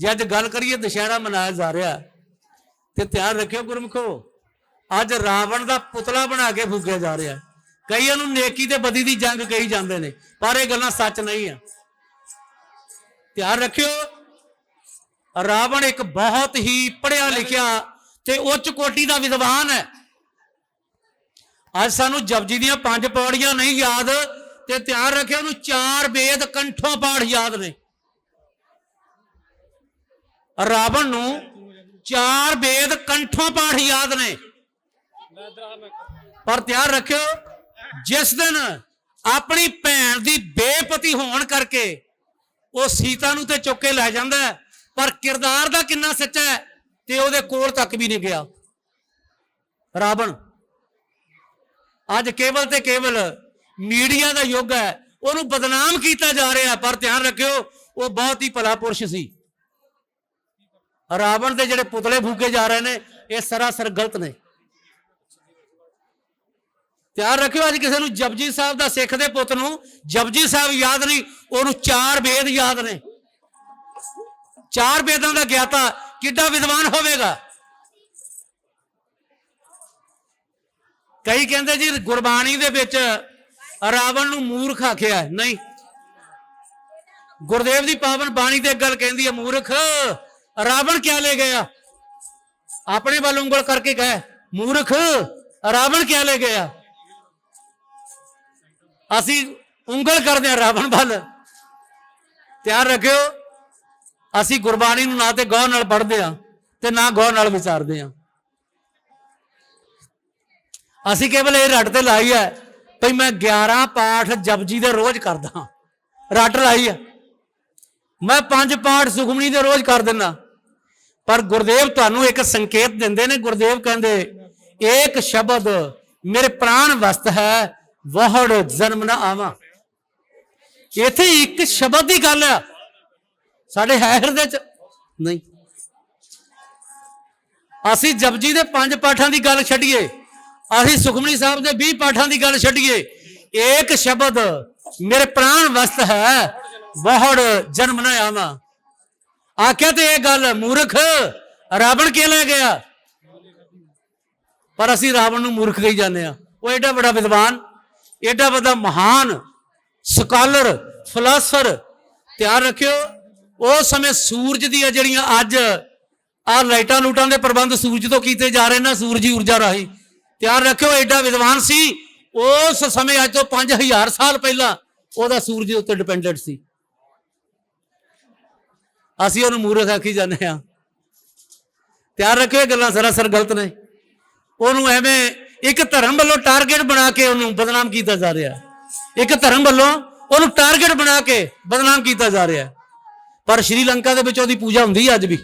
ਜੇ ਅੱਜ ਗੱਲ ਕਰੀਏ ਦੁਸ਼ਹਿਰਾ ਮਨਾਇਆ ਜਾ ਰਿਹਾ, ਤੇ ਧਿਆਨ ਰੱਖਿਓ ਗੁਰਮਖੋ, ਅੱਜ ਰਾਵਣ ਦਾ ਪੁਤਲਾ ਬਣਾ ਕੇ ਫੂਕਿਆ ਜਾ ਰਿਹਾ। ਕਈਆਂ ਨੂੰ ਨੇਕੀ ਤੇ ਬਦੀ ਦੀ ਜੰਗ ਕਹੀ ਜਾਂਦੇ ਨੇ, ਪਰ ਇਹ ਗੱਲਾਂ ਸੱਚ ਨਹੀਂ ਆ। ਧਿਆਨ ਰੱਖਿਓ, ਰਾਵਣ ਇੱਕ ਬਹੁਤ ਹੀ ਪੜ੍ਹਿਆ ਲਿਖਿਆ ਤੇ ਉੱਚ ਕੋਟੀ ਦਾ ਵਿਦਵਾਨ ਹੈ। ਅੱਜ ਸਾਨੂੰ ਜਪਜੀ ਦੀਆਂ ਪੰਜ ਪੌੜੀਆਂ ਨਹੀਂ ਯਾਦ, ਤੇ ਧਿਆਨ ਰੱਖਿਓ ਉਹਨੂੰ ਚਾਰ ਵੇਦ ਕੰਠੋਂ ਪਾਠ ਯਾਦ ਨੇ। ਰਾਵਣ ਨੂੰ ਚਾਰ ਵੇਦ ਕੰਠੋਂ ਪਾਠ ਯਾਦ ਨੇ। ਪਰ ਧਿਆਨ ਰੱਖਿਓ, ਜਿਸ ਦਿਨ ਆਪਣੀ ਭੈਣ ਦੀ ਬੇਪਤੀ ਹੋਣ ਕਰਕੇ ਉਹ ਸੀਤਾ ਨੂੰ ਤੇ ਚੁੱਕ ਕੇ ਲੈ ਜਾਂਦਾ ਪਰ ਕਿਰਦਾਰ ਦਾ ਕਿੰਨਾ ਸੱਚਾ ਹੈ ਤੇ ਉਹਦੇ ਕੋਲ ਤੱਕ ਵੀ ਨਹੀਂ ਗਿਆ। ਰਾਵਣ, ਅੱਜ ਕੇਵਲ ਤੇ ਕੇਵਲ ਮੀਡੀਆ ਦਾ ਯੁੱਗ ਹੈ, ਉਹਨੂੰ ਬਦਨਾਮ ਕੀਤਾ ਜਾ ਰਿਹਾ, ਪਰ ਧਿਆਨ ਰੱਖਿਓ, ਉਹ ਬਹੁਤ ਹੀ ਭਲਾ ਪੁਰਸ਼ ਸੀ। ਰਾਵਣ ਦੇ ਜਿਹੜੇ ਪੁਤਲੇ ਫੂਕੇ ਜਾ ਰਹੇ ਨੇ, ਇਹ ਸਰਾਸਰ ਗਲਤ ਨੇ। ਧਿਆਨ ਰੱਖਿਓ, ਅੱਜ ਕਿਸੇ ਨੂੰ ਜਪਜੀ ਸਾਹਿਬ ਦਾ ਸਿੱਖ ਦੇ ਪੁੱਤ ਨੂੰ ਜਪਜੀ ਸਾਹਿਬ ਯਾਦ ਨਹੀਂ, ਉਹਨੂੰ ਚਾਰ ਵੇਦ ਯਾਦ ਨੇ। ਚਾਰ ਵੇਦਾਂ ਦਾ ਗਿਆਤਾ, ਕਿੱਡਾ ਵਿਦਵਾਨ ਹੋਵੇਗਾ? ਕਈ ਕਹਿੰਦੇ ਜੀ, ਗੁਰਬਾਣੀ ਦੇ ਵਿੱਚ ਰਾਵਣ ਨੂੰ ਮੂਰਖ ਆਖਿਆ ਨਹੀਂ। ਗੁਰਦੇਵ ਦੀ ਪਾਵਨ ਬਾਣੀ ਤੇ ਇੱਕ ਗੱਲ ਕਹਿੰਦੀ ਹੈ, ਮੂਰਖ ਰਾਵਣ ਕਿਆ ਲੈ ਗਿਆ? ਆਪਣੇ ਵੱਲ ਉਂਗਲ ਕਰਕੇ ਕਹੇ, ਮੂਰਖ, ਰਾਵਣ ਕਿਆ ਲੈ ਗਿਆ? ਅਸੀਂ ਉਂਗਲ ਕਰਦੇ ਹਾਂ ਰਾਵਣ ਵੱਲ। ਧਿਆਨ ਰੱਖਿਓ, ਅਸੀਂ ਗੁਰਬਾਣੀ ਨੂੰ ਨਾ ਤੇ ਗੌਰ ਨਾਲ ਪੜ੍ਹਦੇ ਹਾਂ ਤੇ ਨਾ ਗੌਰ ਨਾਲ ਵਿਚਾਰਦੇ ਹਾਂ। ਅਸੀਂ ਕੇਵਲ ਇਹ ਰੱਟ ਤੇ ਲਾਈ ਹੈ, ਭਈ ਮੈਂ 11 ਪਾਠ ਜਪਜੀ ਦੇ ਰੋਜ਼ ਕਰਦਾ ਰੱਟ ਲਾਈ ਹੈ। ਮੈਂ ਪੰਜ ਪਾਠ ਸੁਖਮਣੀ ਦੇ ਰੋਜ਼ ਕਰ ਦਿੰਦਾ ਪਰ ਗੁਰਦੇਵ ਤੁਹਾਨੂੰ ਇੱਕ ਸੰਕੇਤ ਦਿੰਦੇ ਨੇ। ਗੁਰਦੇਵ ਕਹਿੰਦੇ, ਏਕ ਸ਼ਬਦ ਮੇਰੇ ਪ੍ਰਾਣ ਵਸਤ ਹੈ, ਵਹੜ ਜਨਮ ਨਾ ਆਵਾਂ। ਇੱਥੇ ਇੱਕ ਸ਼ਬਦ ਦੀ ਗੱਲ ਆ। ਸਾਡੇ ਹੈ ਹਿਰਦੇ ਚ। ਨਹੀਂ। ਅਸੀਂ ਜਪਜੀ ਦੇ ਪੰਜ ਪਾਠਾਂ ਦੀ ਗੱਲ ਛੱਡੀਏ। ਅਸੀਂ ਸੁਖਮਨੀ ਸਾਹਿਬ ਦੇ 20 ਪਾਠਾਂ ਦੀ ਗੱਲ ਛੱਡੀਏ। ਏਕ ਸ਼ਬਦ ਮੇਰੇ ਪ੍ਰਾਣ ਵਸਤ ਹੈ ਵਹੜ ਜਨਮ ਨਾ ਆਵਾਂ। ਆਖਿਆ ਤੇ ਇਹ ਗੱਲ, ਮੂਰਖ, ਰਾਵਣ ਕੇ ਲੈ ਗਿਆ? ਪਰ ਅਸੀਂ ਰਾਵਣ ਨੂੰ ਮੂਰਖ ਕਹੀ ਜਾਂਦੇ ਆ ਉਹ ਐਡਾ ਵੱਡਾ ਵਿਦਵਾਨ ਐਡਾ ਵੱਡਾ ਮਹਾਨ ਸਕਾਲਰ ਫਿਲਾਸਫਰ ਧਿਆਨ ਰੱਖਿਓ। ਉਸ ਸਮੇਂ ਸੂਰਜ ਦੀਆਂ ਜਿਹੜੀਆਂ ਅੱਜ ਆ ਲਾਈਟਾਂ ਲੂਟਾਂ ਦੇ ਪ੍ਰਬੰਧ ਸੂਰਜ ਤੋਂ ਕੀਤੇ ਜਾ ਰਹੇ ਨੇ, ਸੂਰਜੀ ਊਰਜਾ ਰਾਹੀਂ। ਧਿਆਨ ਰੱਖਿਓ ਐਡਾ ਵਿਦਵਾਨ ਸੀ। ਉਸ ਸਮੇਂ ਅੱਜ ਤੋਂ 5000 ਸਾਲ ਪਹਿਲਾਂ ਉਹਦਾ ਸੂਰਜ ਉੱਤੇ ਡਿਪੈਂਡੈਂਟ ਸੀ। ਅਸੀਂ ਉਹਨੂੰ ਮੂਰਖ ਆਖੀ ਜਾਂਦੇ ਆ ਤਿਆਰ ਰੱਖਿਓ ਇਹ ਗੱਲਾਂ ਸਰਾਸਰ ਗਲਤ ਨੇ। ਉਹਨੂੰ ਐਵੇਂ ਇੱਕ ਧਰਮ ਵੱਲੋਂ ਟਾਰਗੇਟ ਬਣਾ ਕੇ ਉਹਨੂੰ ਬਦਨਾਮ ਕੀਤਾ ਜਾ ਰਿਹਾ। ਇੱਕ ਧਰਮ ਵੱਲੋਂ ਉਹਨੂੰ ਟਾਰਗੇਟ ਬਣਾ ਕੇ ਬਦਨਾਮ ਕੀਤਾ ਜਾ ਰਿਹਾ। ਪਰ ਸ਼੍ਰੀਲੰਕਾ ਦੇ ਵਿੱਚ ਉਹਦੀ ਪੂਜਾ ਹੁੰਦੀ ਹੈ ਅੱਜ ਵੀ।